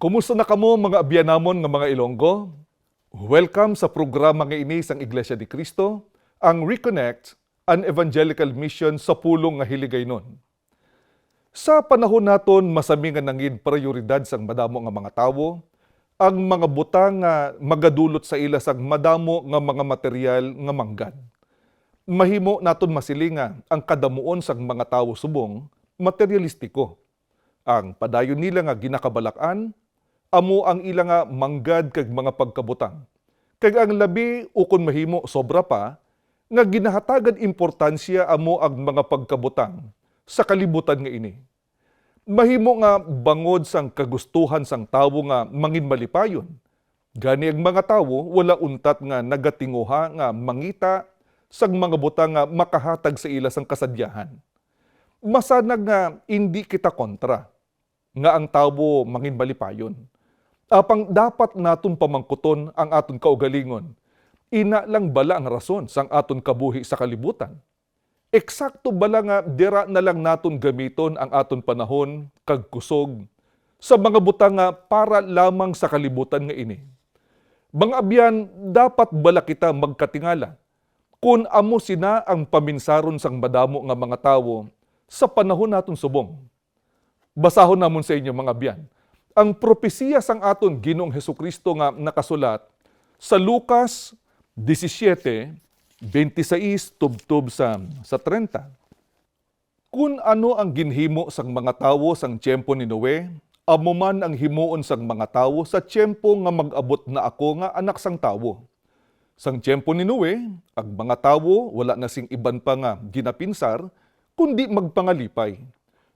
Kumusta na kamo mga abyanamon nga mga Ilonggo? Welcome sa programa nga ini sang Iglesia ni Cristo, ang Reconnect, an evangelical mission sa pulong nga hiligaynon. Sa panahon naton masami nga nangin prioridad sang madamo nga mga tawo, ang mga butang nga magadulot sa ila sang madamo nga mga material nga manggad. Mahimo naton masilinga ang kadamuon sang mga tawo subong materialistiko. Ang padayon nila nga ginakabalakan, amo ang ila nga manggad kag mga pagkabutang. Kag ang labi ukon mahimo sobra pa, nga ginahatagan importansya amo ang mga pagkabutang sa kalibutan nga ini. Mahimo nga bangod sang kagustuhan sang tawo nga mangin malipayon. Gani ang mga tawo wala untat nga nagatinguha nga mangita sang mga butang nga makahatag sa ila sang kasadyahan. Masanag nga hindi kita kontra nga ang tawo mangin malipayon. Apang dapat naton pamangkuton ang aton kaugalingon. Ina lang bala ang rason sang aton kabuhi sa kalibutan. Eksakto bala nga dira na lang naton gamiton ang aton panahon kag kusog sa mga butang para lamang sa kalibutan nga ini. Mga abyan, dapat bala kita magkatingala kung amo sina ang paminsaron sang madamo nga mga tawo sa panahon naton subong. Basahon namon sa inyo mga abyan. Ang propesiya sang aton Ginoong Heso Kristo nga nakasulat sa Lucas 17, 26 tubtob sa sa 30. Kung ano ang ginhimo sang mga tawo sang tiyempo ni Noe, amo man ang himuon sang mga tawo sa tiyempo nga mag-abot na ako nga anak sang tawo. Sang tiyempo ni Noe, ang mga tawo wala na sing iban pa nga ginapinsar, kundi magpangalipay.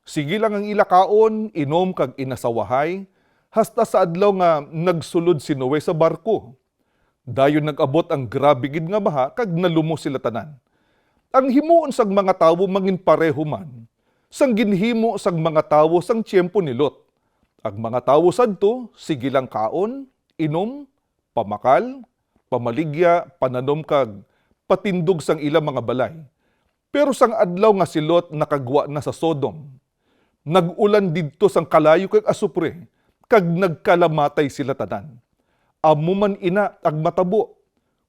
Sige lang ang ilakaon, inom kag inasawahay, hasta sa adlaw nga nagsulod si Noe sa barko. Dayon nag-abot ang grabe gid nga baha kag nalumo sila tanan. Ang himuon sang mga tawo mangin pareho man, sang ginhimo sang mga tawo sang tiyempo ni Lot. Ang mga tawo sadto sige lang kaon, inom, pamakal, pamaligya, pananom kag patindog sang ilang mga balay. Pero sang adlaw nga si Lot nakagwa na sa Sodom, nag-ulan didto sang kalayo kag asupre, kag nagkalamatay sila tanan. Amo man ina ag matabo,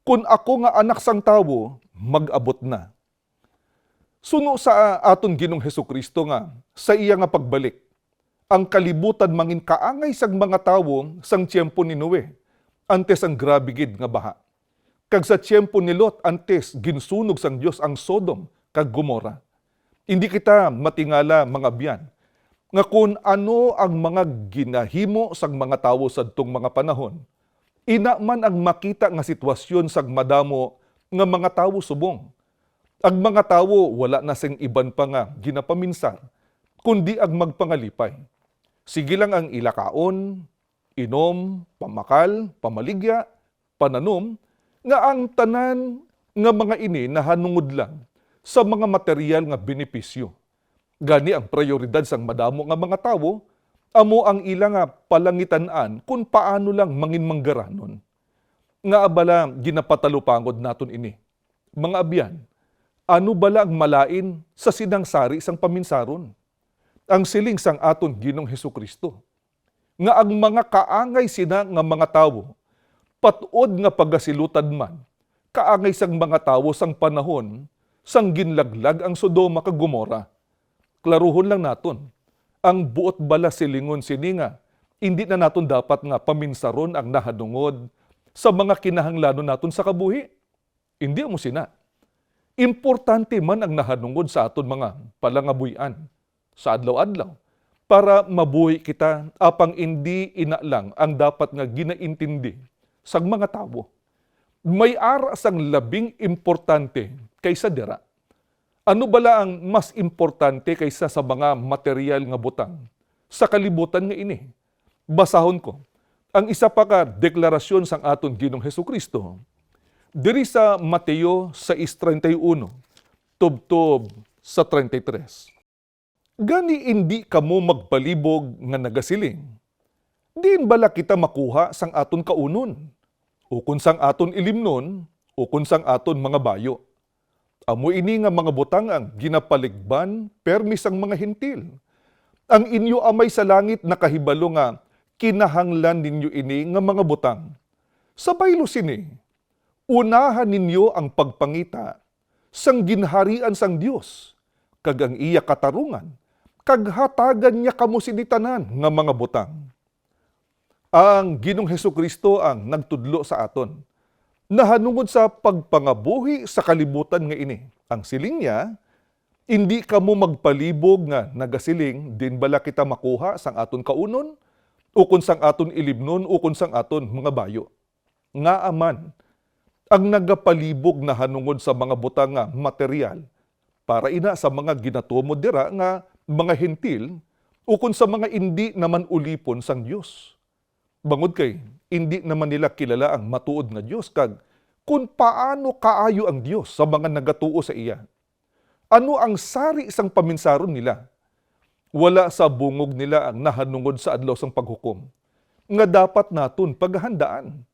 kun ako nga anak sang tawo, mag-abot na. Suno sa aton Ginong Heso Kristo nga, sa iya nga pagbalik, ang kalibutan mangin kaangay sang mga tawo sang tiyempo ni Noe, antes ang grabe gid nga baha. Kag sa tiyempo ni Lot, antes ginsunog sang Dios ang Sodom kag Gomora. Hindi kita matingala mga biyan, nga kung ano ang mga ginahimo sang mga tawo sa tong mga panahon, ina man ang makita nga sitwasyon sang madamo nga mga tawo subong. Ang mga tawo wala na sing iban pa nga ginapaminsar, kundi ang magpangalipay. Sige lang ang ilakaon, inom, pamakal, pamaligya, pananom, nga ang tanan nga mga ini nahanungod lang sa mga material nga benepisyo. Gani ang prioridad sang madamo nga mga tawo, amo ang ila nga palangitan-an kung paano lang mangin manggaranon. Nga abala ginapatalupangod naton ini. Mga abyan, ano bala ang malain sa sinangsari sang paminsaron? Ang siling sang aton Ginong Heso Kristo. Nga ang mga kaangay sina nga mga tawo, patod nga pagasilutan man, kaangay sang mga tawo sang panahon, sang ginlaglag ang Sodoma kag Gomora. Klaruhon lang naton, ang buot bala silingon sininga, hindi na naton dapat nga paminsaron ang nahadungod sa mga kinahanglanon naton sa kabuhi. Hindi mo sina. Importante man ang nahanungod sa aton mga palangabuyan sa adlaw-adlaw para mabuhi kita apang hindi ina lang ang dapat nga ginaintindi sa mga tawo. May ara sang labing importante kaysa dira. Ano bala ang mas importante kaysa sa mga material nga butang sa kalibutan nga ini? Basahon ko. Ang isa pa ka deklarasyon sang aton Ginong Heso Kristo diri sa Mateo 6:31 tubtob sa 33. Gani hindi kamo magpalibog nga nagasiling. Diin bala kita makuha sang aton kaunon, ukon sang aton ilimnon, ukon sang aton mga bayo. Amo ini nga mga butang ang ginapaligban permis ang mga hintil. Ang inyo amay sa langit nakahibalo nga kinahanglan ninyo ini nga mga butang. Sa baylo sini, unahan ninyo ang pagpangita sang ginharian sang Dios kag ang iya katarungan kag hatagan niya kamo sinitanan nga mga butang. Ang Ginong Heso Kristo ang nagtudlo sa aton. Nahanungod sa pagpangabuhi sa kalibutan nga ini. Ang siling niya, hindi kamo magpalibog nga nagasiling din bala kita makuha sang aton kaunon o kun sang aton ilibnon o kun sang aton mga bayo. Nga aman, ang nagapalibog na hanungod sa mga butang nga material para ina sa mga ginatumo dira nga mga hentil o kun sa mga hindi naman ulipon sang Dios. Bangod kay hindi naman nila kilala ang matuod nga Dios kag kung paano kaayo ang Dios sa mga nagatuo sa iya. Ano ang sari isang paminsaron nila? Wala sa bungog nila ang nahanungod sa adlaw sang paghukom. Nga dapat naton paghandaan.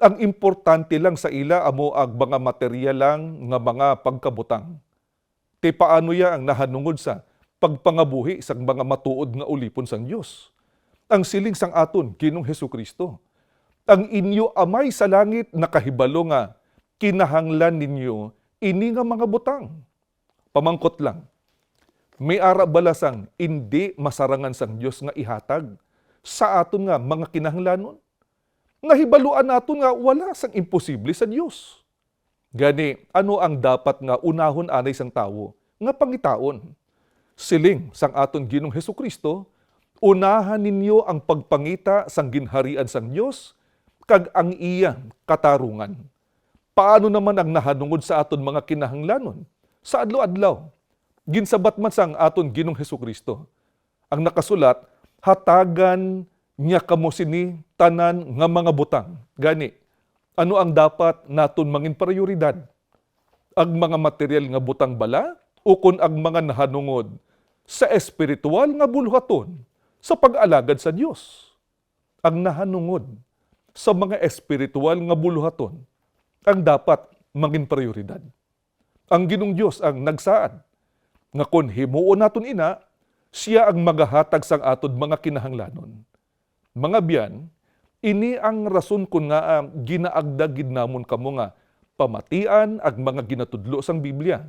Ang importante lang sa ila amo ang mga material lang nga mga pagkabutang. Ti paano ya ang nahanungod sa pagpangabuhi sa mga matuod nga ulipon sang Dios. Ang siling sang aton Ginong Heso Kristo. Ang inyo amay sa langit nakahibalo nga kinahanglan ninyo ini nga mga butang. Pamangkot lang. May ara balasang hindi masarangan sang Dios nga ihatag sa aton nga mga kinahanglanon. Nahibaluan naton nga wala sang imposible sa Dios. Gani, ano ang dapat nga unahon anay sang tawo nga pangitaon? Siling sang aton Ginong Heso Kristo, unahan ninyo ang pagpangita sang ginharian sang Dios kag ang iyang katarungan. Paano naman ang nahanungod sa aton mga kinahanglanon? Sa adlaw-adlaw, ginsabat man sang aton Ginong Heso Kristo. Ang nakasulat, hatagan niya kamo sini tanan nga mga butang. Gani, ano ang dapat naton mangin prioridad? Ang mga material nga butang bala o kun ang mga nahanungod sa espiritual nga bulhaton sa pag-alagad sa Dios. Ang nahanungod sa mga espiritual nga bulhaton ang dapat mangin prioridad. Ang Ginong Dios ang nagsaad nga kun himuon naton ina siya ang magahatag sang atod mga kinahanglanon. Mga biyan, ini ang rason kun nga uh, ginaagdagid namon kamo nga pamatian ag mga ginatudlo sang Biblia.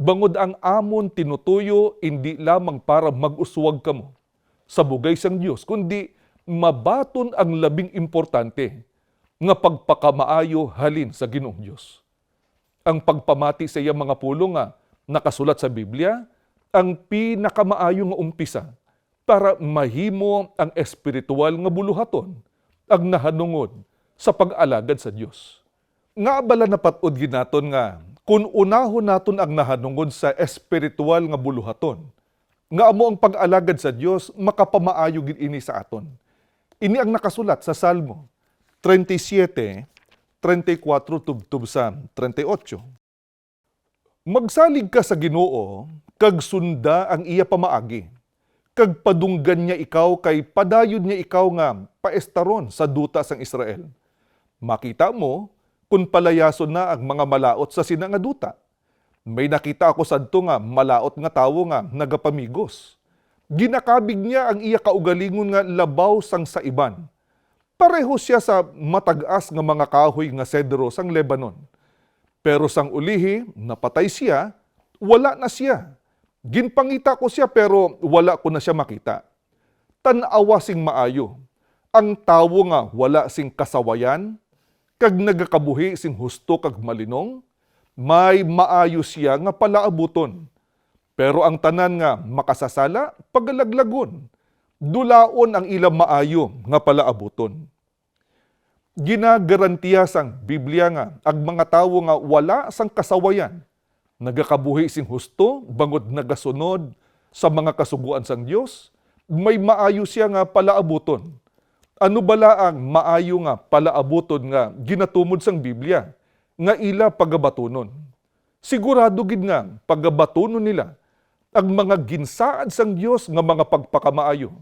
Bangod ang amon tinutuyo hindi lamang para mag-uswag kamo sa bugay sang Dios kundi mabaton ang labing importante nga pagpakamaayo halin sa Ginoong Dios. Ang pagpamati sa iyang mga pulo nga nakasulat sa Biblia ang pinakamaayo nga umpisa para mahimo ang espiritual nga buluhaton ang nahanungod sa pag-alagad sa Dios. Nga bala na patod ginaton nga kung unahon naton ang nahanungod sa espiritual nga buluhaton, nga amo ang pag-alagad sa Dios makapamaayo gid ini sa aton. Ini ang nakasulat sa Salmo 37 34 tubtub sa 38. Magsalig ka sa Ginoo kag sunda ang iya pamaagi kag padunggan niya ikaw kay padayod niya ikaw nga paestaron sa duta sang Israel. Makita mo kung palayason na ang mga malaot sa sina nga duta. May nakita ako sadto nga malaot nga tawo nga nagapamigos. Ginakabig niya ang iya kaugalingon nga labaw sang sa iban. Pareho siya sa matag-as nga mga kahoy nga sedro sang Lebanon. Pero sang ulihi, napatay siya, wala na siya Ginpangita ko siya pero wala ko na siya makita. Tanawa sing maayo. Ang tawo nga wala sing kasawayan, kag nagakabuhi sing husto kag malinong, may maayo siya nga palaabuton. Pero ang tanan nga makasasala, pagalaglagon. Dulaon ang ilang maayo nga palaabuton. Ginagarantiya sang Biblia nga, ang mga tawo nga wala sang kasawayan, nagakabuhi sing husto, bangod nagasunod sa mga kasuguan sang Dios, may maayo siya nga palaabuton. Ano bala ang maayo nga palaabuton nga ginatumod sang Biblia nga ila pagabatunon. Sigurado gid nga pagabatunon nila ang mga ginsaad sang Dios nga mga pagpakamaayo.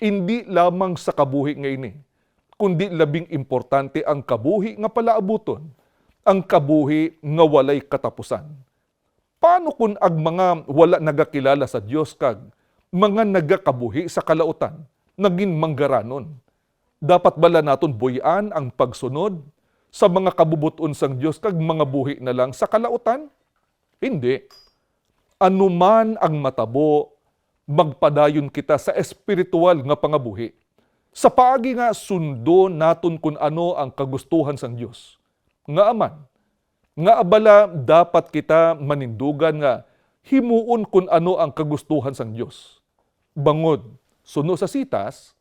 Hindi lamang sa kabuhi nga ini, kundi labing importante ang kabuhi nga palaabuton, ang kabuhi nga walay katapusan Paano kung ang mga wala nagakilala sa Dios kag mga nagakabuhi sa kalautan, naging manggaranon? Dapat bala naton buyan ang pagsunod sa mga kabubuton sang Dios kag mga buhi na lang sa kalautan? Hindi. Anuman ang matabo, magpadayon kita sa espiritual nga pangabuhi. Sa paagi nga sundo naton kung ano ang kagustuhan sang Dios. Nga aman, nga abala dapat kita manindugan nga himuon kung ano ang kagustuhan sang Dios. Bangod, suno sa sitas,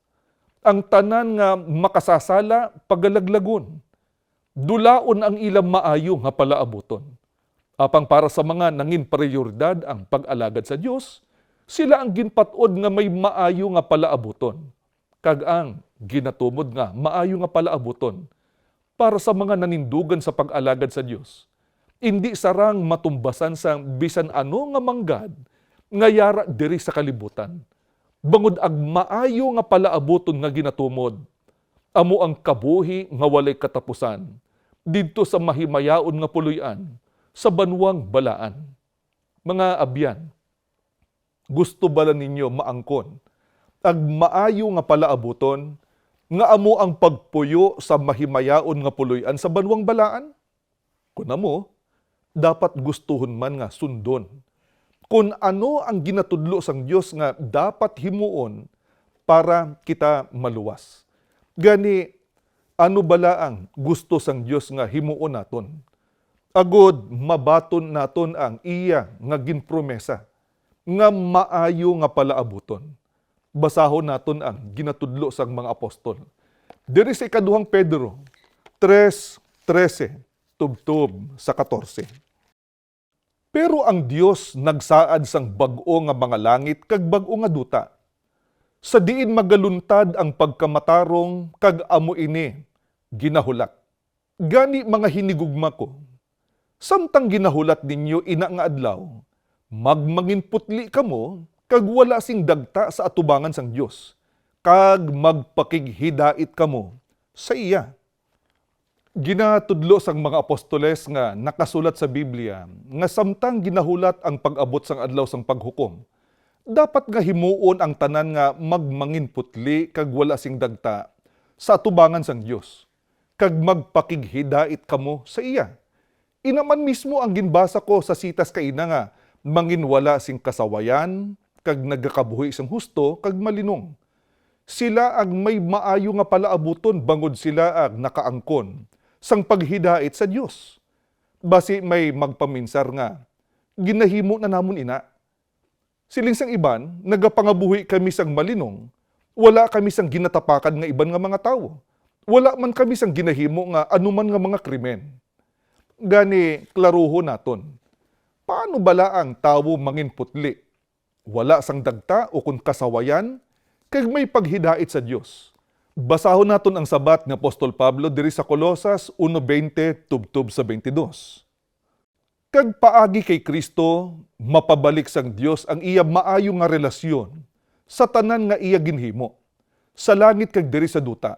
ang tanan nga makasasala pagalaglagon. Dulaon ang ilang maayo nga palaabuton. Apang para sa mga nangin prioridad ang pag-alagad sa Dios, sila ang ginpatod nga may maayo nga palaabuton. Kag ang ginatumod nga maayo nga palaabuton para sa mga nanindugan sa pag-alagad sa Dios. Hindi sarang matumbasan sa bisan ano nga manggad nga yara diri sa kalibutan. Bangod ag maayo nga palaabuton nga ginatumod. Amo ang kabuhi nga walay katapusan didto sa mahimayaon nga puloy-an sa banwang balaan. Mga abyan, gusto bala ninyo maangkon ag maayo nga palaabuton nga amo ang pagpuyo sa mahimayaon nga puloy-an sa banwang balaan? Kuna mo, dapat gustuhon man nga sundon. Kung ano ang ginatudlo sang Dios nga dapat himuon para kita maluwas. Gani, ano bala ang gusto sang Dios nga himuon naton? Agod mabaton naton ang iya nga ginpromesa nga maayo nga palaabuton. Basahon naton ang ginatudlo sang mga apostol. Diri sa ikaduhang Pedro 3:13 tubtob sa 14. Pero ang Dios nagsaad sang bag-o nga mga langit kag bag-o nga duta. Sa diin magaluntad ang pagkamatarong kag amo ini ginahulat. Gani mga hinigugma ko, samtang ginahulat ninyo ina nga adlaw, magmangin putli kamo kag wala sing dagta sa atubangan sang Dios, kag magpakighidait kamo sa iya. Ginatudlo sang mga apostoles nga nakasulat sa Biblia nga samtang ginahulat ang pag-abot sang adlaw sang paghukom, dapat nga himuon ang tanan nga magmangin putli kag wala sing dagta sa atubangan sang Dios kag magpakighidait kamo sa iya. Inaman mismo ang ginbasa ko sa sitas kaina nga manginwala sing kasawayan kag nagakabuhi sang husto kag malinong. Sila ag may maayo nga palaabuton bangod sila ag nakaangkon sang paghidait sa Dios. Basi may magpaminsar nga ginahimo na namon ina. Siling sang iban, nagapangabuhi kami sang malinong, wala kami sang ginatapakan nga iban nga mga tawo. Wala man kami sang ginahimo nga anuman nga mga krimen. Gani, klaruho naton. Paano bala ang tawo mangin putli? Wala sang dagta o kun kasawayan, kag may paghidait sa Dios. Basahon naton ang sabat ni Apostol Pablo diri sa Colosas 1:20 tubtob sa 22. Kag paagi kay Kristo, mapabalik sang Dios ang iya maayo nga relasyon sa tanan nga iya ginhimo. Sa langit kag diri sa duta.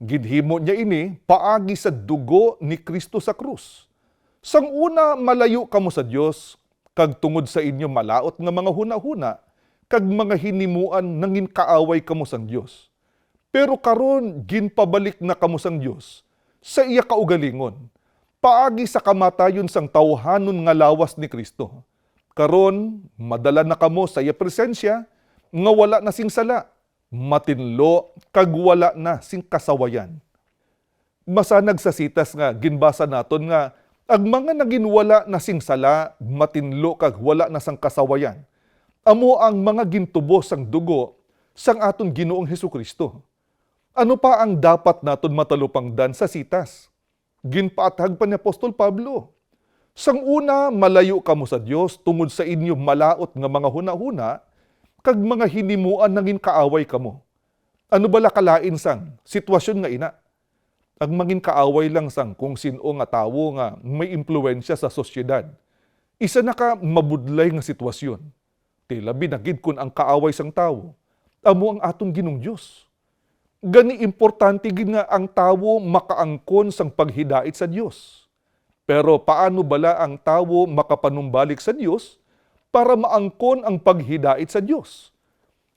Ginhimo niya ini paagi sa dugo ni Kristo sa krus. Sang una malayo kamo sa Dios, kag tungod sa inyo malaot nga mga huna-huna, kag mga hinimuan nangin kaaway kamo sang Dios. Pero karon ginpabalik na kamo sang Dios sa iya kaugalingon. Paagi sa kamatayon sang tawhanon nga lawas ni Kristo. Karon madala na kamo sa iya presensya nga wala na sing sala, matinlo kag wala na sing kasawayan. Masanag sa sitas nga ginbasa naton nga ag mga naginwala na sing sala, matinlo kag wala na sang kasawayan. Amo ang mga gintubo sang dugo sang aton Ginoong Hesus Kristo. Ano pa ang dapat naton matalupangdan sa sitas? Ginpaathag pa ni Apostol Pablo. Sang una, malayo kamo sa Dios tungod sa inyo malaot nga mga huna-huna, kag mga hinimuan nangin kaaway kamo. Ano bala kalain sang sitwasyon nga ina? Ang mangin kaaway lang sang kung sino nga tawo nga may impluensya sa sosyedad. Isa na ka mabudlay nga sitwasyon. Tila binagid kun ang kaaway sang tawo. Amo ang atong ginong Dios. Gani importante gid nga ang tawo makaangkon sang paghidait sa Dios. Pero paano bala ang tawo makapanumbalik sa Dios para maangkon ang paghidait sa Dios?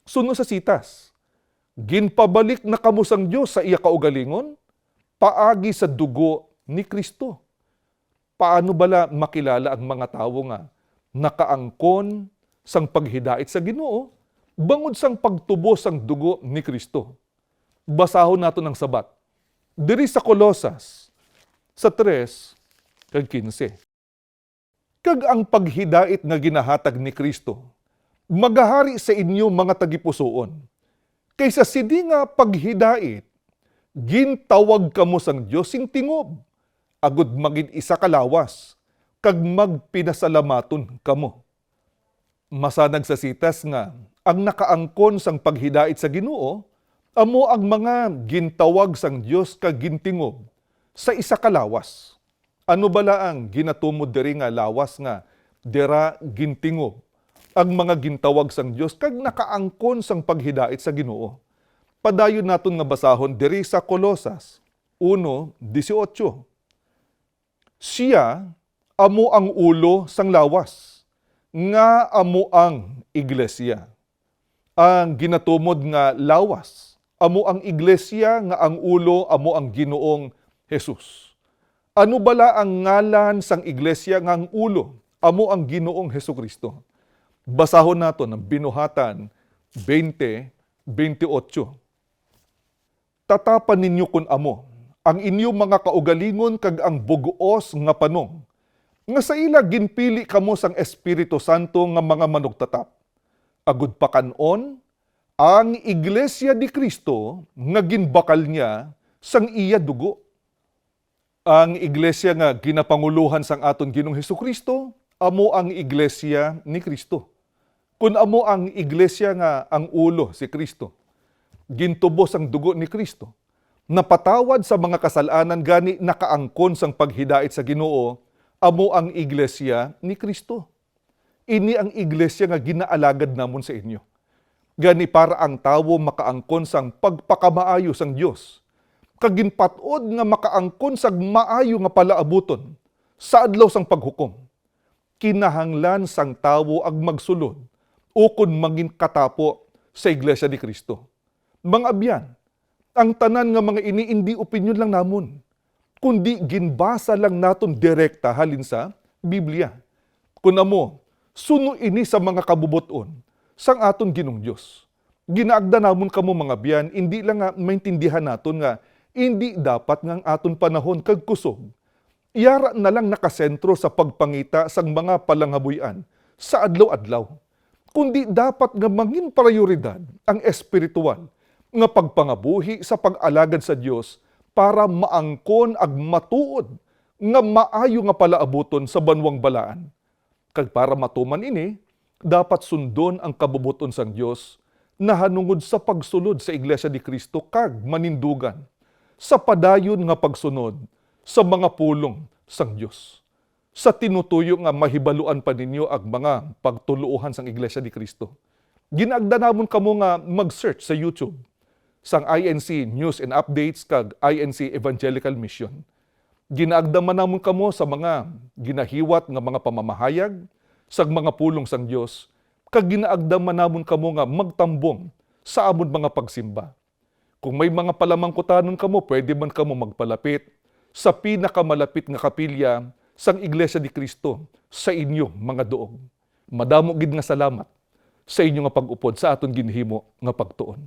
Suno sa sitas, ginpabalik na kamo sang Dios sa iya kaugalingon paagi sa dugo ni Kristo. Paano bala makilala ang mga tawo nga nakaangkon sang paghidait sa Ginoo bangod sang pagtubo sang dugo ni Kristo? Basahon nato ng sabat. Diri sa Kolosas sa 3 kag 15. Kag ang paghidait nga ginahatag ni Kristo magahari sa inyo mga tagipusoon. Kaysa sidi nga paghidait, gintawag kamo sang Dios sing tingob, agud magid isa kalawas, kag magpinasalamaton kamo. Masanag sa sitas nga, ang nakaangkon sang paghidait sa Ginoo, amo ang mga gintawag sang Dios kag gintingob sa isa kalawas. Ano bala ang ginatumod diri nga lawas nga dira gintingob ang mga gintawag sang Dios kag nakaangkon sang paghidait sa Ginoo. Padayon naton nga basahon diri sa Kolosas 1:18. Siya amo ang ulo sang lawas nga amo ang iglesia. Ang ginatumod nga lawas amo ang iglesia nga ang ulo amo ang Ginoong Hesus. Ano bala ang ngalan sang iglesia nga ang ulo amo ang Ginoong Hesus Kristo? Basahon nato ng binuhatan 20:28. Tatapan ninyo kun amo ang inyo mga kaugalingon kag ang buguos nga panong nga sa ila ginpili kamo sang Espiritu Santo nga mga manugtatap. Agud pa kanon ang Iglesia di Kristo nga ginbakal niya sang iya dugo. Ang iglesia nga ginapanguluhan sang aton Ginong Hesus Kristo amo ang iglesia ni Kristo kun amo ang iglesia nga ang ulo si Kristo. Gintubos ang dugo ni Kristo. Napatawad sa mga kasalanan gani nakaangkon sang paghidait sa Ginoo amo ang iglesia ni Kristo. Ini ang iglesia nga ginaalagad namon sa inyo. Gani para ang tawo makaangkon sang pagpakamaayo sang Dios. Kaginpatod nga makaangkon sang maayo nga palaabuton sa adlaw sang paghukom. Kinahanglan sang tawo ag magsulod ukon mangin katapo sa Iglesia ni Kristo. Mga abyan, ang tanan nga mga ini hindi opinion lang namon, kundi ginbasa lang naton direkta halin sa Biblia. Kun amo, suno ini sa mga kabubuton sang aton Ginong Dios. Ginaagda namon kamo mga biyan, hindi lang nga maintindihan naton nga hindi dapat nga aton panahon kag kusog. Iyara na lang nakasentro sa pagpangita sang mga palanghabuyan sa adlaw-adlaw kundi dapat nga mangin prioridad ang espiritual nga pagpangabuhi sa pag-alagad sa Dios para maangkon ag matuod nga maayo nga palaabuton sa banwang balaan. Kag para matuman ini, dapat sundon ang kabubuton sang Dios na hanungod sa pagsulod sa Iglesia ni Kristo kag manindugan sa padayon nga pagsunod sa mga pulong sang Dios sa tinutuyo nga mahibaluan pa ninyo ang mga pagtuluohan sang Iglesia ni Kristo. Ginagda namon kamo nga mag-search sa YouTube sang INC News and Updates kag INC Evangelical Mission. Ginaagda man namon kamo sa mga ginahiwat nga mga pamamahayag sa mga pulong sang Dios kag ginaagda man namon kamo nga magtambong sa amon mga pagsimba. Kung may mga palamangkutanon kamo, pwede man kamo magpalapit sa pinakamalapit nga kapilya sang Iglesia ni Kristo sa inyo mga doog. Madamo gid nga salamat sa inyo nga pag-upod sa aton ginhimo nga pagtuon.